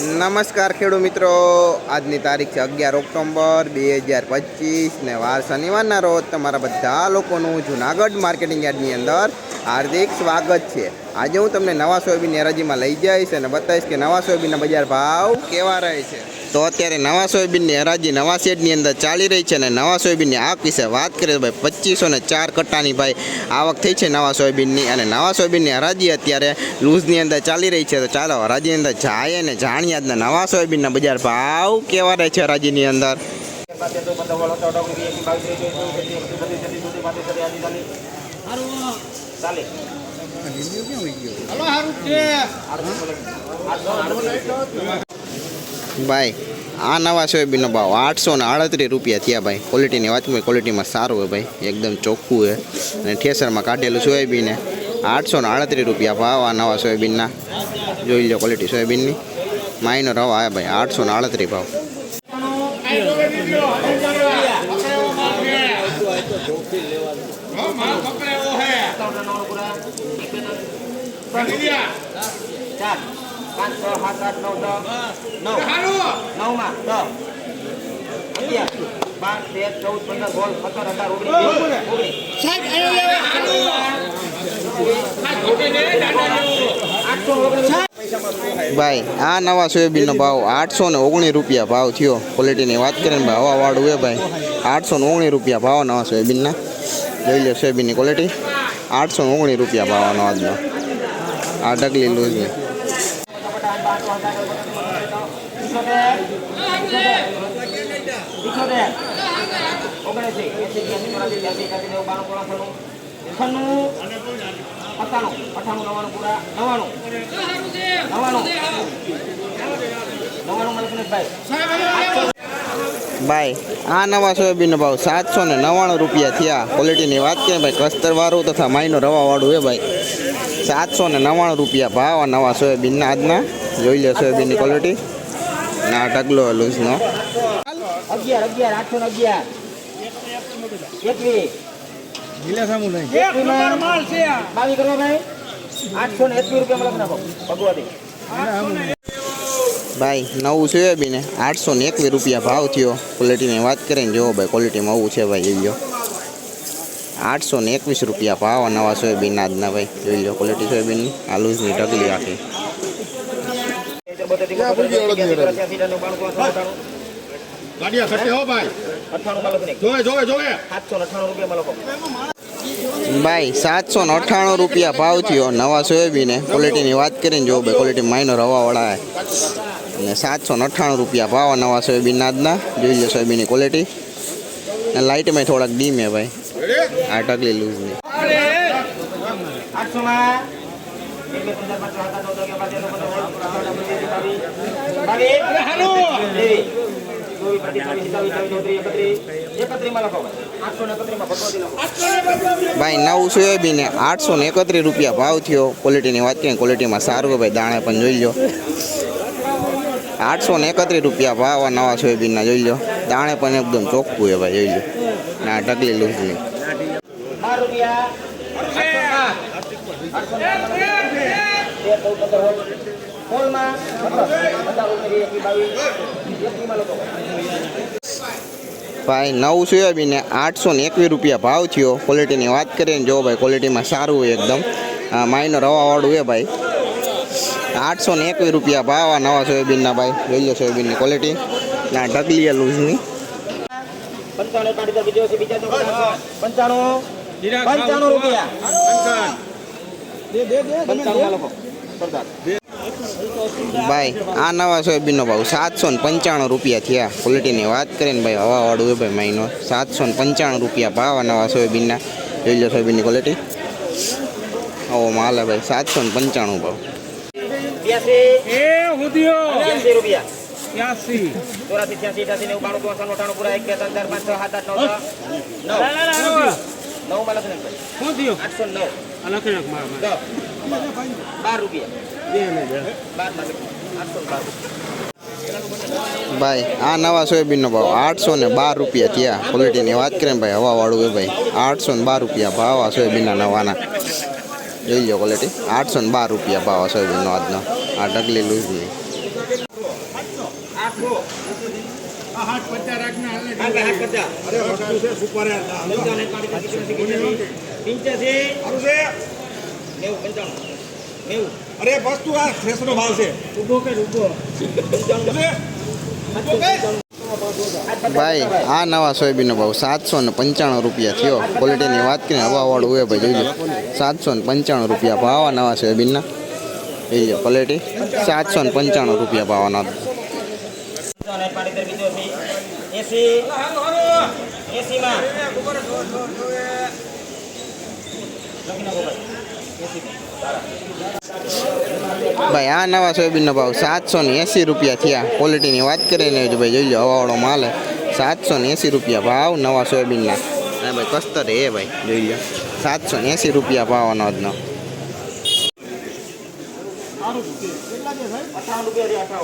નમસ્કાર ખેડૂત મિત્રો. આજની તારીખ છે અગિયાર ઓક્ટોબર બે હજાર પચીસ ને વાર શનિવારના રોજ તમારા બધા લોકોનું જુનાગઢ માર્કેટિંગ યાર્ડની અંદર હાર્દિક સ્વાગત છે. આજે હું તમને નવા સોયાબીન એરાજીમાં લઈ જઈશ અને બતાવીશ કે નવા સોયાબીનના બજાર ભાવ કેવા રહે છે. તો અત્યારે નવા સોયાબીનની હરાજી નવા શેડની અંદર ચાલી રહી છે અને નવા સોયાબીનની આવક વિશે વાત કરીએ તો ભાઈ પચીસો ને ચાર કટ્ટાની ભાઈ આવક થઈ છે નવા સોયાબીનની અને નવા સોયાબીનની હરાજી અત્યારે લૂઝની અંદર ચાલી રહી છે. તો ચાલો, હરાજીની અંદર જાય અને જાણીએ આજના નવા સોયાબીનના બજાર ભાવ કેવા રહે છે હરાજીની અંદર? ભાઈ આ નવા સોયાબીનનો ભાવ આઠસો ને આડત્રીસ રૂપિયા થયા ભાઈ. ક્વોલિટીની વાત કરીએ ક્વોલિટીમાં સારું હોય ભાઈ. એકદમ ચોખ્ખું હોય અને ઠેસરમાં કાઢેલું સોયાબીન આઠસો ને આડત્રીસ રૂપિયા ભાવ આ નવા સોયાબીનના. જોઈ લો ક્વોલિટી સોયાબીનની. માઈનો રવા આવ્યા ભાઈ, આઠસો ને આડત્રીસ ભાવ. ચાર ભાઈ, આ નવા સોયાબીનનો ભાવ આઠસો ને ઓગણીસ રૂપિયા ભાવ થયો. ક્વોલિટીની વાત કરીએ ને ભાઈ હવાવાળું એ ભાઈ. આઠસો ને ઓગણીસ રૂપિયા ભાવ નવા સોયાબીનના. જોઈ લો સોયાબીનની ક્વોલિટી આઠસો ને ઓગણીસ રૂપિયા ભાવ નવા આજનો આ ડગલી લૂઝની ભાઈ, આ નવા સોયાબીનનો ભાવ સાતસો ને નવ્વાણું રૂપિયા થયા. ક્વોલિટીની વાત કરીએ, ભાઈ, કસ્તરવાળું તથા માઈનો રવાવાળું એ ભાઈ. સાતસો ને નવ્વાણું રૂપિયા ભાવ આ નવા સોયાબીનના આજના. જોઈ લો સોયાબીનની ક્વોલિટી અને આ ઢગલો લૂઝનો. અગિયાર અગિયાર આઠસો ને અગિયાર એકવીસ ભાઈ નવું સોયાબીન આઠસો ને એકવીસ રૂપિયા ભાવ થયો. ક્વોલિટીની વાત કરીને જોવો ભાઈ ક્વોલિટીમાં આવું છે ભાઈ જોઈ લો. આઠસો ને એકવીસ રૂપિયા ભાવ નવા સોયાબીનના આજના ભાઈ જોઈ લો ક્વોલિટી સોયાબીનની. આ લૂઝની ઢગલી આખી. ગાડિયા ખટ્ટે હો ભાઈ. જોવે જોવે જોવે. સાતસો ને અઠ્ઠાણું રૂપિયા ભાઈ સાતસો ને અઠ્ઠાણું રૂપિયા ભાવ થયો. નવા સોયાબીને ક્વોલિટીની વાત કરીને જો ભાઈ ક્વોલિટી માઇનો રવાવાળા અને સાતસો ને અઠ્ઠાણું રૂપિયા ભાવ આ નવા સોયાબીન આજના. જોઈ લો સોયાબીનની ક્વોલિટી અને લાઇટમાં થોડાક ડીમ હે ભાઈ. આ ટકલી લૂઝની. ભાઈ, નવું સોયાબીન આઠસો ને એકત્રીસ રૂપિયા ભાવ થયો. ક્વોલિટીની વાત કરીએ ક્વોલિટીમાં સારું ભાઈ, દાણા પણ જોઈ લો આઠસો ને એકત્રીસ રૂપિયા ભાવ આ નવા સોયાબીનના જોઈ લો દાણે પણ એકદમ ચોખ્ખું હોય ભાઈ, જોઈ લો ના, ટકલી ને તેર ચૌદ પંદર ભાઈ નવ સોયાબીન આઠસો ને એકવીસ રૂપિયા ભાવ થયો. ક્વોલિટીની વાત કરીએ ને જો ભાઈ ક્વોલિટીમાં સારું હોય એકદમ. આ માઈનો રવાવાળું હોય ભાઈ. આઠસો ને એકવીસ રૂપિયા ભાવ આ નવા સોયાબીનના ભાઈ. જોઈ લો સોયાબીનની ક્વોલિટી ના ઢગલી લૂઝની. પંચાણું રૂપિયા. ભાઈ આ નવા સોયાબીનનો ભાવ સાતસો ને પંચાણું રૂપિયા થયા. ક્વોલિટીની વાત કરીએ ને ભાઈ હવાવાળું હોય ભાઈ મહિનો. સાતસો ને પંચાણું રૂપિયા ભાવ આ નવા સોયાબીનના. લીલો સોયાબીનની ક્વોલિટી. ઓ માલ ભાઈ સાતસો ને પંચાણું ભાવ. નવ નવ બાર રૂપિયા ભાઈ આ નવા સોયાબીનનો ભાવ આઠસો ને બાર રૂપિયા થયા. ક્વોલિટીની વાત કરીએ ને ભાઈ હવાવાળું હોય ભાઈ. આઠસો ને બાર રૂપિયા ભાવ આ સોયાબીનના નવાના. જોઈ લો ક્વોલિટી આઠસો ને બાર રૂપિયા ભાવ આ સોયાબીનનો આજનો. આ ઢગલી લૂઝની પચાસ નેવું પંચાણું. નેવું. અરે વસ્તુ આ ફ્રેશનો ભાવ છે. ઊભો કર ઊભો પંચાણું. ભાઈ આ નવા સોયાબીનનો ભાવ સાતસો ને પંચાણું રૂપિયા થયો. ક્વોલિટીની વાત કરીને હવાવાળું હોય ભાઈ જોઈ સાતસો ને પંચાણું રૂપિયા ભાવ આ નવા સોયાબીનના. એ જો ક્વોલિટી સાતસો ને પંચાણું રૂપિયા ભાવના એસીમાં. ભાઈ, આ નવા સોયાબીનનો ભાવ સાતસો ને એંસી રૂપિયા થયા. ક્વોલિટીની વાત કરીને જો ભાઈ, જોઈ લો, હવાવાળો માલ. સાતસો ને એંસી રૂપિયા ભાવ નવા સોયાબીનના. હા ભાઈ કસ્તર એ ભાઈ, જોઈ લો. સાતસો ને એંસી રૂપિયા ભાવ અનાજનો. અઠાવન રૂપિયા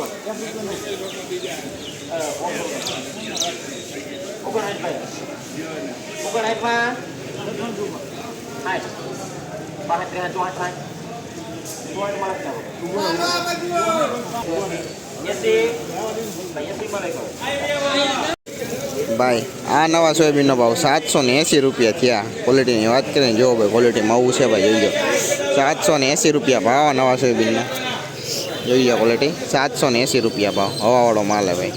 ભાઈ આ નવા સોયાબીનનો ભાવ સાતસો ને એંસી રૂપિયા થયા. ક્વોલિટીની વાત કરીને જો ભાઈ ક્વોલિટીમાં આવું છે ભાઈ, જોઈ જાઓ સાતસો ને એંસી રૂપિયા ભાવ નવા સોયાબીનના. જોઈ જાઓ ક્વોલિટી સાતસો ને એંસી રૂપિયા ભાવ. હવાવાળો માલ હે ભાઈ.